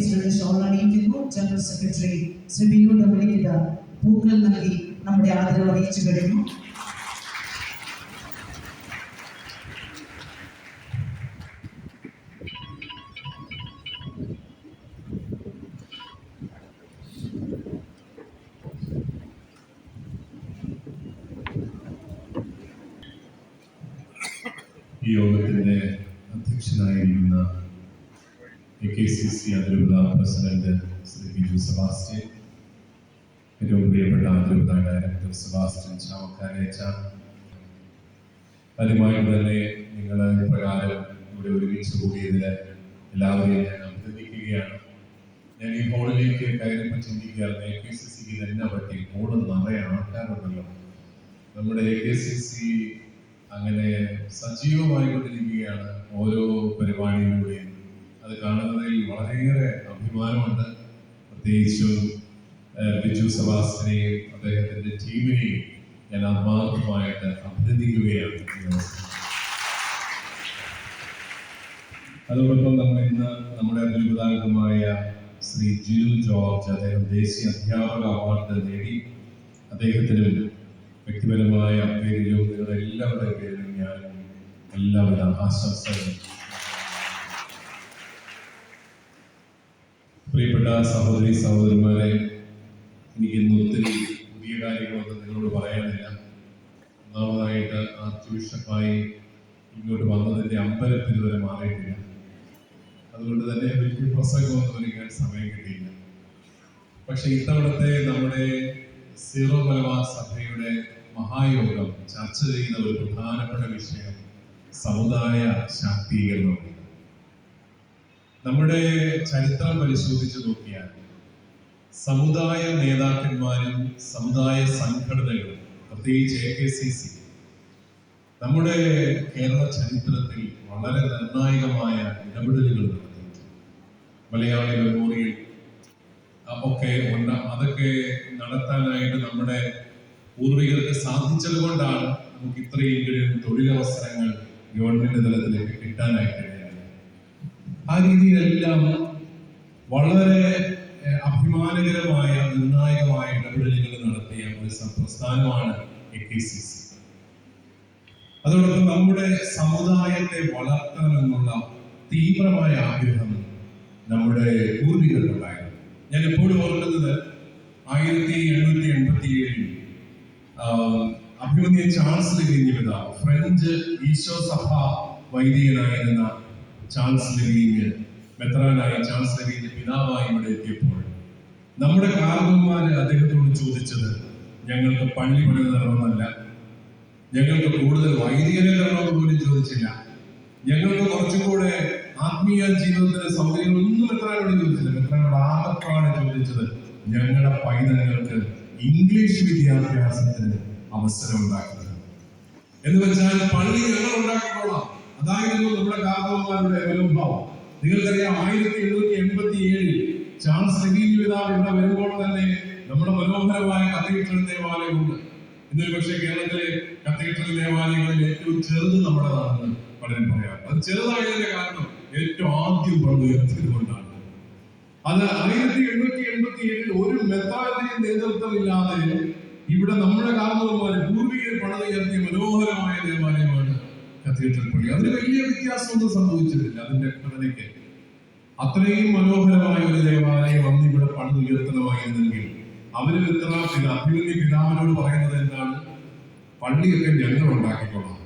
President shawl അണിയിക്കുന്നു general secretary Shri Binu ഡൊമിനിക്കിത പൂക്കൾ നൽകി നമ്മുടെ ആദരവ് അറിയിച്ചു കഴിഞ്ഞു. ഈ യോഗത്തിന്റെ അധ്യക്ഷനായിരിക്കുന്ന എ കെ സി അതിരൂപത പ്രസിഡന്റ് ശ്രീ ബിജു സെബാസ്റ്റ്യൻ. ഏറ്റവും പ്രിയപ്പെട്ട അതിരൂപത ഡയറക്ടർ സെബാസ്റ്റ്യൻ ചാവക്കാരേച്ച. ആദ്യമായിട്ട് തന്നെ നിങ്ങൾ പ്രകാരം ഇവിടെ ഒരുമിച്ച് കൂടിയതിൽ എല്ലാവരെയും ഞാൻ അഭിനന്ദിക്കുകയാണ്. ഞാൻ ഈ ഹോളിലേക്ക് കയറിപ്പോൾ ചിന്തിക്കാറുണ്ട് എ കെ സി സിക്ക് തന്നെ പറ്റി? ഹോൾ നിറയെ ആൾക്കാരുണ്ടല്ലോ. നമ്മുടെ എ കെ സി സി അങ്ങനെ സജീവമായിക്കൊണ്ടിരിക്കുകയാണ് ഓരോ പരിപാടിയിലൂടെയും. അത് കാണുന്നതിൽ വളരെയേറെ അഭിമാനമുണ്ട് പ്രത്യേകിച്ചും ബിജു സബാസിനെയും അദ്ദേഹത്തിന്റെ ടീമിനെയും ഞാൻ ആത്മാർത്ഥമായിട്ട് അഭിനന്ദിക്കുകയാണ്. അതോടൊപ്പം നമ്മൾ ഇന്ന് നമ്മുടെ അത്ഭുതാംഗമായ ശ്രീ ജിനു ജോർജ് അദ്ദേഹം ദേശീയ അധ്യാപക അവാർഡ് നേടി അദ്ദേഹത്തിനും വ്യക്തിപരമായ പേരിലും നിങ്ങളുടെ എല്ലാവരുടെ പേരിലും ഞാൻ എല്ലാവിധ ആശംസകളും പ്രിയപ്പെട്ട സഹോദരി സഹോദരന്മാരെ എനിക്ക് ഇന്ന് ഒത്തിരി പുതിയ കാര്യങ്ങളൊന്നും നിങ്ങളോട് പറയാനില്ല. ഒന്നാമതായിട്ട് ആർച്ച് ഇങ്ങോട്ട് വന്നതിന്റെ അമ്പലത്തിൽ വരെ മാറിയിട്ടില്ല. അതുകൊണ്ട് തന്നെ വലിയ പ്രസംഗമൊന്നും ഒരുക്കാൻ സമയം കിട്ടിയില്ല. പക്ഷെ ഇത്തവണത്തെ നമ്മുടെ സീറോ മലബാർ സഭയുടെ മഹായോഗം ചർച്ച ചെയ്യുന്ന ഒരു പ്രധാനപ്പെട്ട വിഷയം സമുദായ ശാക്തീകരണമാണ്. നമ്മുടെ ചരിത്രം പരിശോധിച്ച് നോക്കിയാൽ സമുദായ നേതാക്കന്മാരും സമുദായ സംഘടനകളും പ്രത്യേകിച്ച് എ കെ സി സി നമ്മുടെ കേരള ചരിത്രത്തിൽ വളരെ നിർണായകമായ ഇടപെടലുകൾ നടത്തിയിട്ടുണ്ട്. മലയാളി മെമ്മോറിയൽ ഒക്കെ ഉണ്ട്. അതൊക്കെ നടത്താനായിട്ട് നമ്മുടെ പൂർവികർക്ക് സാധിച്ചത് കൊണ്ടാണ് നമുക്ക് ഇത്രയെങ്കിലും തൊഴിലവസരങ്ങൾ ഗവൺമെന്റ് തലത്തിലേക്ക് കിട്ടാനായിട്ട് ആ രീതിയിലെല്ലാം വളരെ അഭിമാനകരമായ നിർണായകമായ ഇടപെടലുകൾ നടത്തിയ ഒരു പ്രസ്ഥാനമാണ് എ കെ സി സി അതോടൊപ്പം നമ്മുടെ സമുദായത്തെ വളർത്തണമെന്നുള്ള തീവ്രമായ ആഗ്രഹം നമ്മുടെ പൂർവികർക്കുണ്ടായിരുന്നു. ഞാൻ എപ്പോഴും ഓർക്കുന്നത് ആയിരത്തി എണ്ണൂറ്റി എൺപത്തി ഏഴിൽ അഭിമന്യ ചാൾസ് പിതാവ് ഫ്രഞ്ച് ഈശോ സഭ വൈദികനായിരുന്ന ചാൾസ് ലെവീന് മെത്രാനായ ചാൾസ് ലെവീന്റെ പിതാവായി ഇവിടെ എത്തിയപ്പോൾ നമ്മുടെ കാർന്നന്മാര് അദ്ദേഹത്തോട് ചോദിച്ചത് ഞങ്ങൾക്ക് പള്ളി പണി തരണമെന്നല്ല ഞങ്ങൾക്ക് കൂടുതൽ വൈദികരെ തരണമെന്ന് പോലും ചോദിച്ചില്ല. ഞങ്ങൾക്ക് കുറച്ചും കൂടെ ആത്മീയ ജീവിതത്തിന് സൗകര്യങ്ങളൊന്നും മെത്രാനോട് ചോദിച്ചില്ല. മെത്രാനോട് ആകത്താണ് ചോദിച്ചത് ഞങ്ങളുടെ പൈതങ്ങൾക്ക് ഇംഗ്ലീഷ് വിദ്യാഭ്യാസത്തിന് അവസരം ഉണ്ടാക്കുന്നത് എന്ന് വെച്ചാൽ പള്ളി ഞങ്ങൾ ഉണ്ടാക്കിക്കോളാം അതായിരുന്നു നമ്മുടെ കാർന്നവന്മാരുടെ വിലംഭാവം നിങ്ങൾക്കറിയാം ആയിരത്തി എഴുന്നൂറ്റി എൺപത്തി ഏഴിൽ ചാൾസ് ലെഗീൻ പിതാവ് ഇവിടെ വരുമ്പോൾ തന്നെ നമ്മുടെ മനോഹരമായ കത്തീഡ്രൽ ദേവാലയമുണ്ട് ഇന്ന് പക്ഷേ കേരളത്തിലെ കത്തീഡ്രൽ ദേവാലയങ്ങളിൽ ഏറ്റവും ചെറുത് നമ്മുടേതാണെന്ന് പലരും പറയാം അത് ചെറുതായതിന്റെ കാരണം ഏറ്റവും ആദ്യം പണിതുയർത്തിയത് കൊണ്ടാണ് അത് ആയിരത്തി എണ്ണൂറ്റി എൺപത്തി ഏഴിൽ ഒരു മെത്താന്റെയും നേതൃത്വമില്ലാതെ ഇവിടെ നമ്മുടെ കാരണവന്മാര് പൂർവികർ പണിതുയർത്തിയ മനോഹരമായ ദേവാലയമാണ് കത്തീഡ്രൽ പള്ളി അതിന് വലിയ വ്യത്യാസമൊന്നും സംഭവിച്ചിട്ടില്ല അതിന്റെ ഘടനയ്ക്ക്. അത്രയും മനോഹരമായ ഒരു ദേവാലയം അന്ന് ഇവിടെ പണിതുയർത്തണമായിരുന്നെങ്കിൽ അവർ എത്ര അഭിമന്യ പിതാവിനോട് പറയുന്നത് എന്താണ്? പള്ളിയൊക്കെ ഞങ്ങൾ ഉണ്ടാക്കിക്കൊള്ളാം.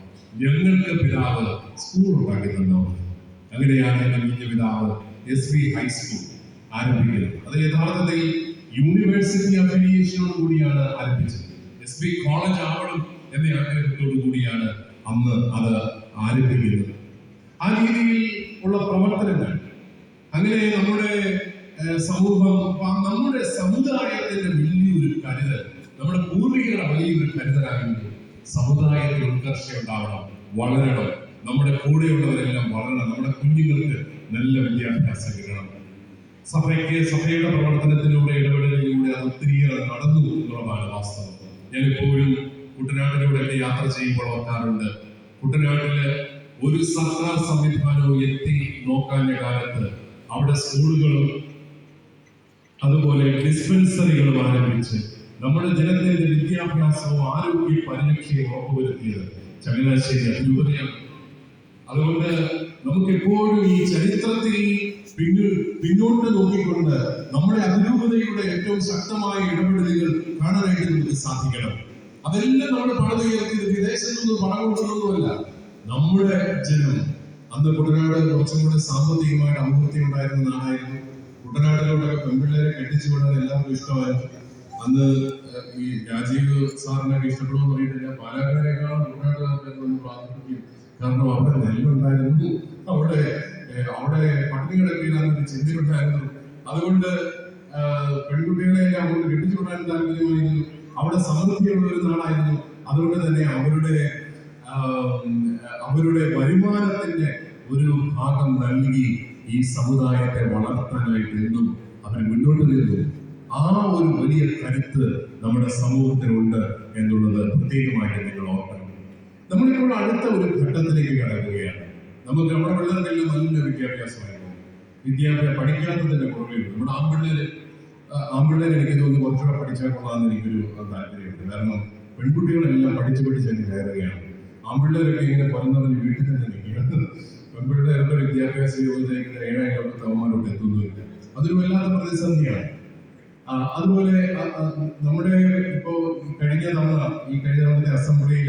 ഞങ്ങൾക്ക് പിതാവ് സ്കൂൾ ഉണ്ടാക്കി തന്നാൽ അങ്ങനെയാണ് മീഞ്ഞ പിതാവ് എസ് വി ഹൈസ്കൂൾ ആരംഭിക്കുന്നത്. അത് യഥാർത്ഥത്തിൽ യൂണിവേഴ്സിറ്റി അഫിലിയേഷനോട് കൂടിയാണ് ആരംഭിച്ചത്. എസ് ബി കോളേജ് ആവണം എന്ന ആഗ്രഹത്തോടു കൂടിയാണ് അന്ന് അത് ആരംഭിക്കുന്നത് ആ രീതിയിൽ ഉള്ള പ്രവർത്തനങ്ങൾ അങ്ങനെ നമ്മുടെ സമൂഹം നമ്മുടെ സമുദായത്തിന്റെ വലിയൊരു കരുതൽ നമ്മുടെ പൂർവികരുടെ വലിയൊരു കരുതലാകുമ്പോൾ സമുദായത്തിൽ ഉത്കർഷ ഉണ്ടാവണം വളരണം. നമ്മുടെ കൂടെയുള്ളവരെല്ലാം വളരണം. നമ്മുടെ കുഞ്ഞുങ്ങൾക്ക് നല്ല വിദ്യാഭ്യാസം കിട്ടണം. സഭയ്ക്ക് സഭയുടെ പ്രവർത്തനത്തിലൂടെ ഇടപെടലിലൂടെ അത് ഒത്തിരിയേറെ നടന്നു എന്നുള്ളതാണ് വാസ്തവം. ഞാൻ എപ്പോഴും കുട്ടനാട്ടിലൂടെയൊക്കെ യാത്ര ചെയ്യുമ്പോൾ ഓർക്കാറുണ്ട്. കുട്ടനാട്ടിൽ ഒരു സർക്കാർ സംവിധാനവും എത്തി നോക്കാഞ്ഞ കാലത്ത് അവിടെ സ്കൂളുകളും അതുപോലെ ഡിസ്പെൻസറികളും ആരംഭിച്ച് നമ്മുടെ ജനത്തിന്റെ വിദ്യാഭ്യാസവും ആരോഗ്യ പരിരക്ഷയും ഉറപ്പുവരുത്തിയത് ചങ്ങനാശ്ശേരി അതിരൂപതയാണ് അതുകൊണ്ട് നമുക്ക് എപ്പോഴും ഈ ചരിത്രത്തിൽ പിന്നിൽ പിന്നോട്ട് നോക്കിക്കൊണ്ട് നമ്മുടെ അതിരൂപതയുടെ ഏറ്റവും ശക്തമായ ഇടപെടലുകൾ കാണാനായിട്ട് നമുക്ക് സാധിക്കണം. അതെല്ലാം നമ്മൾ പണിതുയർത്തിയത് വിദേശത്തു നിന്ന് പണം കൊടുക്കുന്നതുമല്ല നമ്മുടെ ജനം അന്ന് കുട്ടനാട് കുറച്ചും കൂടെ സാമ്പത്തികമായിട്ട് അഭിവൃദ്ധി ഉണ്ടായിരുന്ന നാടായിരുന്നു. കുട്ടനാട്ടിലൂടെ പെൺപിള്ളേരെ കെട്ടിച്ചു വിടാൻ എല്ലാവർക്കും ഇഷ്ടമായിരുന്നു അന്ന് ഈ രാജീവ് സാറിനൊക്കെ ഇഷ്ടപ്പെടുമെന്ന് പറഞ്ഞിട്ടില്ല പാലക്കാരെക്കാളും കുട്ടനാട്ടുകാർക്ക് നമ്മൾ പ്രാർത്ഥിക്കും കാരണം അവിടെ നെല്ലുണ്ടായിരുന്നു. അവിടെ അവിടെ പട്ടിണി കിടക്കില്ലാന്നൊരു ചിന്തയുണ്ടായിരുന്നു അതുകൊണ്ട് പെൺകുട്ടികളെ എല്ലാം അവിടെ കെട്ടിച്ചു വിടാൻ താല്പര്യമായിരുന്നു. അവിടെ സമൃദ്ധിയുള്ള ഒരു നാടായിരുന്നു. അതുകൊണ്ട് തന്നെ അവരുടെ അവരുടെ വരുമാനത്തിന്റെ ഒരു ഭാഗം നൽകി ഈ സമുദായത്തെ വളർത്താനായിട്ട് നിന്നും അവർ മുന്നോട്ട് നിന്നു. ആ ഒരു വലിയ കരുത്ത് നമ്മുടെ സമൂഹത്തിനുണ്ട് എന്നുള്ളത് പ്രത്യേകമായിട്ട് നിങ്ങൾ ഓർക്കണം. നമ്മളിപ്പോൾ അടുത്ത ഒരു ഘട്ടത്തിലേക്ക് കടക്കുകയാണ്. നമുക്ക് നമ്മുടെ പിള്ളേർക്കെല്ലാം നല്ല വിദ്യാഭ്യാസമായിരുന്നു. വിദ്യാഭ്യാസം പഠിക്കാത്തതിന്റെ ഉള്ളൂ നമ്മുടെ ആൺപിള്ളേര് ആ, ആൺപിള്ളേര് എനിക്ക് തോന്നുന്നു കുറച്ചുകൂടെ പഠിച്ചാൽ കൊള്ളാമെന്ന് എനിക്കൊരു താല്പര്യമുണ്ട്. കാരണം പെൺകുട്ടികളെല്ലാം പഠിച്ച് പഠിച്ച് തന്നെ കയറുകയാണ്. ആൺപിള്ളേരൊക്കെ ഇങ്ങനെ പുറന്നറിഞ്ഞ് വീട്ടിൽ തന്നെ നിൽക്കുകയാണ്. പെൺപിള്ളേരുടെ വിദ്യാഭ്യാസ യോഗ്യതയ്ക്ക് ഏഴായി അവന്മാരോട് എത്തുന്നുമില്ല അതൊരു വല്ലാത്ത പ്രതിസന്ധിയാണ്. അതുപോലെ നമ്മുടെ ഇപ്പോ കഴിഞ്ഞ തവണ ഈ കഴിഞ്ഞ തവണത്തെ അസംബ്ലിയിൽ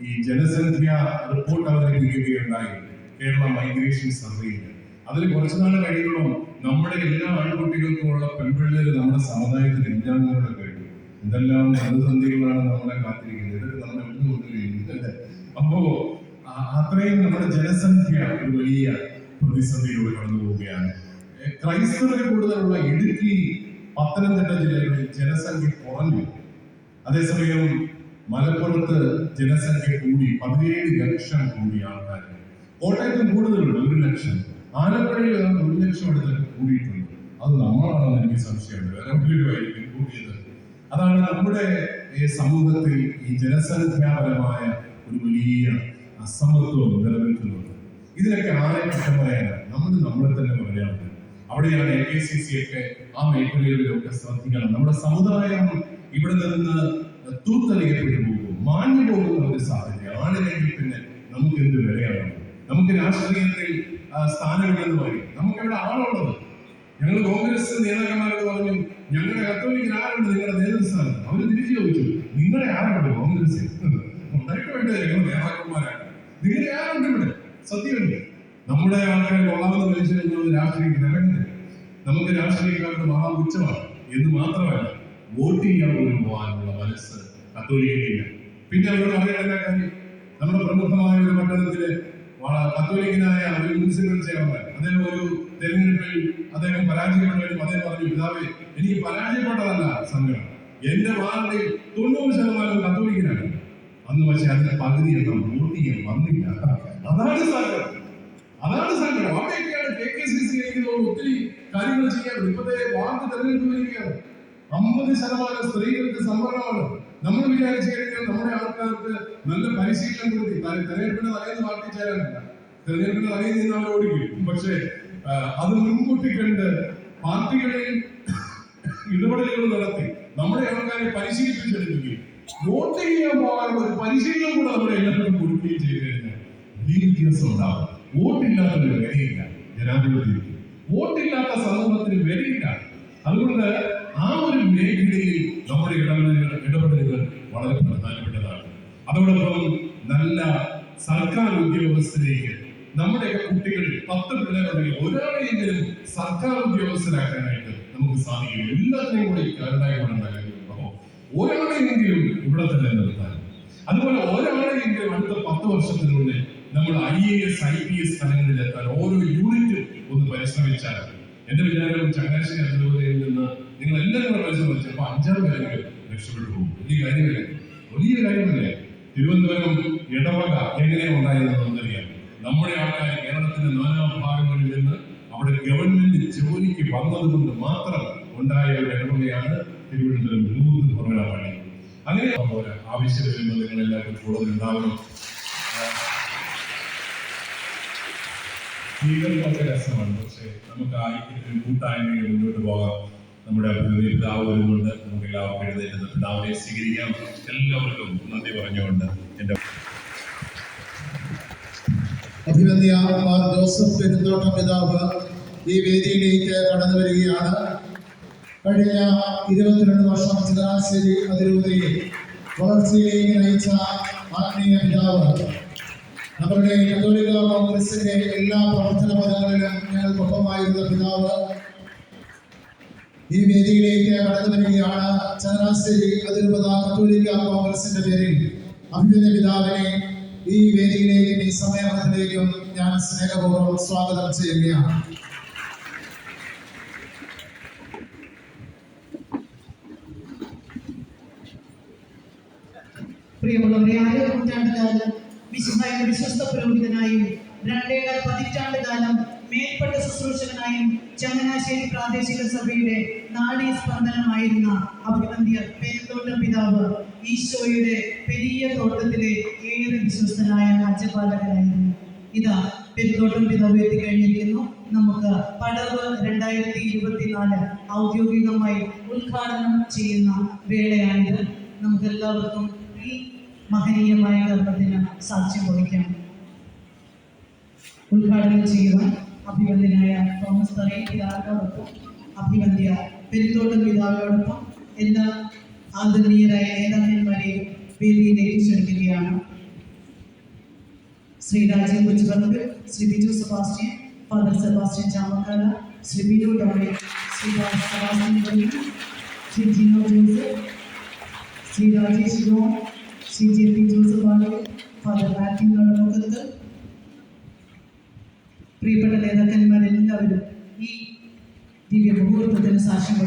ഈ ജനസംഖ്യ റിപ്പോർട്ട് അവതരിപ്പിക്കുകയുണ്ടായി കേരള മൈഗ്രേഷൻ സർവേയിൽ അതിൽ കുറച്ചു നാൾ കഴിയുമ്പോൾ നമ്മുടെ എല്ലാ ആൺകുട്ടികൾക്കുമുള്ള പെൺപിള്ളേര് നമ്മുടെ സമുദായത്തിൽ ഇല്ലാന്ന് കൂടെ കഴിഞ്ഞു എന്തെല്ലാം പ്രതിസന്ധികളാണ് നമ്മളെ കാത്തിരിക്കുന്നത്? ഒന്നും കൊണ്ടുവരില്ല അപ്പോ അത്രയും നമ്മുടെ ജനസംഖ്യ ഒരു വലിയ പ്രതിസന്ധിയിലൂടെ കടന്നു പോവുകയാണ്. ക്രൈസ്തവരെ കൂടുതലുള്ള ഇടുക്കി പത്തനംതിട്ട ജില്ലകളിൽ ജനസംഖ്യ കുറഞ്ഞു. അതേസമയം മലപ്പുറത്ത് ജനസംഖ്യ കൂടി പതിനേഴ് ലക്ഷം കൂടി ആൾക്കാർ കോട്ടയത്തും കൂടുതലുണ്ട് ഒരു ലക്ഷം. ആലപ്പുഴയിൽ ഒരു ലക്ഷം അടുത്ത് കൂടിയിട്ടുണ്ട്. അത് നമ്മളാണെന്ന് എനിക്ക് സംശയമുണ്ട്. വേറെ കൂടിയത്. അതാണ് നമ്മുടെ സമൂഹത്തിൽ ഈ ജനസംഖ്യാപരമായ ഒരു വലിയ അസമത്വം നിലനിൽക്കുന്നത്. ഇതിനൊക്കെ ആരെ കുറ്റം നമ്മൾ നമ്മളെ തന്നെ പറയാറുണ്ട്. അവിടെയാണ് എ കെ സി സി ഒക്കെ ആ മേഖലകളിലൊക്കെ ശ്രദ്ധിക്കണം. നമ്മുടെ സമുദായം ഇവിടെ നിന്ന് തൂത്തറിയപ്പെട്ടു പോകും. മാഞ്ഞു പോകുന്ന ഒരു സാഹചര്യം ആണില്ലെങ്കിൽ പിന്നെ നമുക്ക് എന്ത് വിലയാണ് നമുക്ക് രാഷ്ട്രീയത്തിൽ സ്ഥാനമില്ലെന്ന് പറയും നമുക്ക് ഇവിടെ ആളുള്ളത്. ഞങ്ങൾ കോൺഗ്രസ് നേതാക്കന്മാരോട് പറഞ്ഞു ഞങ്ങളുടെ കത്തോലിക്കൽ ആരുണ്ട് നിങ്ങളുടെ നേതൃസ്ഥാനം അവർ തിരിച്ചു ചോദിച്ചു നിങ്ങളെ ആരുണ്ട് കോൺഗ്രസ്? ഉണ്ടായിട്ട് വേണ്ടേ നേതാക്കന്മാരാണ്. നിങ്ങളെ ആരുണ്ട് ഇവിടെ? സത്യമല്ലേ നമ്മുടെ ആൾക്കാർ കൊള്ളാമെന്ന് വിളിച്ചു കഴിഞ്ഞാൽ രാഷ്ട്രീയ ഇറങ്ങുന്നില്ല നമുക്ക് രാഷ്ട്രീയക്കാരുടെ മഹാ ഉച്ചമാണ് എന്ന് മാത്രമല്ല വോട്ട് ചെയ്യാൻ പോലും പോകാനുള്ള മനസ്സ് കത്തോലിക്കയില്ല പിന്നെ അവരോട് അറിയേണ്ട കാര്യം? നമ്മുടെ പ്രമുഖമായ ഒരു വള- കത്തോലിക്കനായ ഒരു മുനിസിപ്പൽ ചെയർമാൻ അദ്ദേഹം ഒരു തെരഞ്ഞെടുപ്പിൽ അദ്ദേഹം പരാജയപ്പെട്ടവരും അദ്ദേഹം പറഞ്ഞു പിതാവേ എനിക്ക് പരാജയപ്പെട്ടതല്ല സംഘം എന്റെ വാർഡിൽ തൊണ്ണൂറ് ശതമാനം കത്തോലിക്കനാണ് അന്ന് പക്ഷെ അതിന്റെ പകുതി എണ്ണം ചെയ്യാൻ വന്നില്ല. അതാണ് സംഘം അതാണ് സങ്കടം. അവിടെയൊക്കെയാണ് കെ കെ സി സി എനിക്ക് ഒത്തിരി കാര്യങ്ങൾ ചെയ്യാറുണ്ട്. ഇപ്പോഴത്തെ വാർഡ് തെരഞ്ഞെടുപ്പ് വരികയാണ്. അമ്പത് ശതമാനം സ്ത്രീകൾക്ക് സംവരണമാണ്. നമ്മൾ വിചാരിച്ചു കഴിഞ്ഞാൽ നമ്മുടെ ആൾക്കാർക്ക് നല്ല പരിശീലനം കൊടുത്തി ത- തെരഞ്ഞെടുപ്പിന്റെ തലേന്ന് പാർട്ടി ചേരാനല്ല തെരഞ്ഞെടുപ്പിന്റെ തലേന്ന് നിന്ന് അവർ ഓടിക്കും പക്ഷേ അത് മുൻകൂട്ടി കണ്ട് പാർട്ടികളിൽ ഇടപെടലുകൾ നടത്തി നമ്മുടെ ആൾക്കാരെ പരിശീലിപ്പിച്ചെടുക്കുകയും വോട്ട് ചെയ്യാൻ പോകാനുള്ള ഒരു പരിശീലനം കൂടെ നമ്മുടെ എല്ലാവർക്കും കൊടുക്കുകയും ചെയ്തു കഴിഞ്ഞാൽ വലിയ വ്യത്യാസം ഉണ്ടാവും വോട്ടില്ലാത്തൊരു വിലയില്ല. ജനാധിപത്യത്തിൽ വോട്ടില്ലാത്ത സമൂഹത്തിന് വിലയില്ല. അതുകൊണ്ട് ആ ഒരു മേഖലയിൽ നമ്മുടെ ഇടപെടലുകൾ ഇടപെടലുകൾ വളരെ പ്രധാനപ്പെട്ടതാണ്. അതോടൊപ്പം നല്ല സർക്കാർ ഉദ്യോഗസ്ഥരേക്ക് നമ്മുടെ കുട്ടികൾ പത്ത് പിള്ളേരുണ്ടെങ്കിൽ ഒരാളെയെങ്കിലും സർക്കാർ ഉദ്യോഗസ്ഥരാക്കാനായിട്ട് നമുക്ക് സാധിക്കും. എല്ലാത്തിനെയും കൂടി കരണ്ടായി കൊണ്ടുണ്ടാകുമ്പോൾ ഒരാളെയെങ്കിലും ഇവിടെ തന്നെ നിർത്താൻ. അതുപോലെ ഒരാളെയെങ്കിലും അടുത്ത പത്ത് വർഷത്തിനുള്ളിൽ നമ്മൾ I A S I P S തലങ്ങളിൽ എത്താൻ ഓരോ യൂണിറ്റും ഒന്ന് പരിശ്രമിച്ചാൽ എന്റെ വിചാരം ചങ്ങനാശ്ശേരി അതിരൂപതയിൽ നിന്ന് നിങ്ങൾ എല്ലാവരും കൂടെ അപ്പൊ അഞ്ചാറ് കാര്യങ്ങൾ രക്ഷപ്പെട്ടു പോകും. വലിയ കാര്യമല്ലേ? വലിയ കാര്യമല്ലേ? തിരുവനന്തപുരം ഇടവക എങ്ങനെയാണ് ഉണ്ടായതെന്ന് നമുക്കറിയാം. നമ്മുടെ ആൾക്കാർ കേരളത്തിന്റെ നാനാ ഭാഗങ്ങളിൽ നിന്ന് അവിടെ ഗവൺമെന്റ് ജോലിക്ക് വന്നതുകൊണ്ട് മാത്രം ഉണ്ടായ ഒരു ഇടവകയാണ് തിരുവനന്തപുരം ലൂർദ് ഭരണപള്ളി അങ്ങനെ ആവശ്യം വരുമ്പോൾ നിങ്ങൾ എല്ലാവരും കൂടുതൽ ഉണ്ടാവണം. സ്വീകരണമൊക്കെ രസമാണ്. പക്ഷേ നമുക്ക് ആ കൂട്ടായ്മയിൽ മുന്നോട്ട് പോകാം. നമ്മുടെ അഭിമുഖി പിതാവ് വരുന്നുണ്ട്. നമുക്ക് എല്ലാവർക്കും എഴുതേണ്ടത് പിതാവിനെ സ്വീകരിക്കാം. എല്ലാവർക്കും നന്ദി പറഞ്ഞുകൊണ്ട് എന്റെ അഭിനന്ദിയ മാർ ജോസഫ് പെരുന്തോട്ടം പിതാവ് ഈ വേദിയിലേക്ക് കടന്നു വരികയാണ്. കഴിഞ്ഞ ഇരുപത്തിരണ്ട് വർഷം ചിതാശ്ശേരി അതിരൂപതയിൽ വളർച്ചയിലേക്ക് നയിച്ച ആത്മീയ പിതാവ് നമ്മുടെ കത്തോലിക്ക കോൺഗ്രസിന്റെ എല്ലാ പ്രവർത്തന പദങ്ങളിലും ഞങ്ങൾക്കൊപ്പമായിരുന്ന പിതാവ് ഈ വേദിയിലേക്ക് കടന്നു വരികയാണ്. ചങ്ങനാശ്ശേരി അതിരൂപത കത്തോലിക്ക കോൺഗ്രസിന്റെ പേരിൽ അഭിനന്ദ പിതാവിനെ ഈ വേദിയിലേക്കും ഈ സമയത്തിലേക്കും ഞാൻ സ്നേഹപൂർവം സ്വാഗതം ചെയ്യുകയാണ്. പ്രിയമുള്ളവരെ ആറ് നൂറ്റാണ്ട് വിശുദ്ധായ വിശ്വസ്ത പുരോഹിതനായും രണ്ടേകാൽ പതിറ്റാണ്ട് കാലം മേൽപ്പെട്ട ശുശ്രൂഷകനായും ചങ്ങനാശ്ശേരി പ്രാദേശിക സഭയുടെ നാടീ സ്പന്ദനമായിരുന്ന അഭിനന്ദിയ പെരുന്തോട്ടം പിതാവ് ഈശോയുടെ പെരിയ തോട്ടത്തിലെ ഏറെ വിശ്വസ്തനായ രാജ്യപാലകനായിരുന്നു. ഇതാ പെരുന്തോട്ടം പിതാവ് എത്തിക്കഴിഞ്ഞിരിക്കുന്നു. നമുക്ക് പടവ് രണ്ടായിരത്തി ഇരുപത്തിനാല് ഔദ്യോഗികമായി ഉദ്ഘാടനം ചെയ്യുന്ന വേളയാണിത്. നമുക്ക് എല്ലാവർക്കും ഈ മഹനീയമായ കർമ്മത്തിന് സാക്ഷ്യം വഹിക്കാം ഉദ്ഘാടനം ചെയ്യുവാൻ അഭിവന്ദ്യനായ തോമസ് തറയിൽ പിതാവിനോടൊപ്പം അഭിവന്ദ്യ പെരുന്തോട്ടം പിതാവിനോടൊപ്പം എല്ലാ ആദരണീയരായ നേതാക്കന്മാരെയും വേദിയിലേക്ക് ക്ഷണിക്കുകയാണ്. Shri Rajeev Kochuparambu Shri Biju Sebastian father Sebastian Chamakkala Shri Biju Dolly Shri Sebastian Dolly Shri Jino Joseph Shri Rajesh John Shri J P Joseph Aloor father Mathew Nadamukhath പ്രിയപ്പെട്ട നേതാക്കന്മാരെല്ലാവരും ഈ ദിവ്യ മുഹൂർത്തത്തിന് സാക്ഷ്യം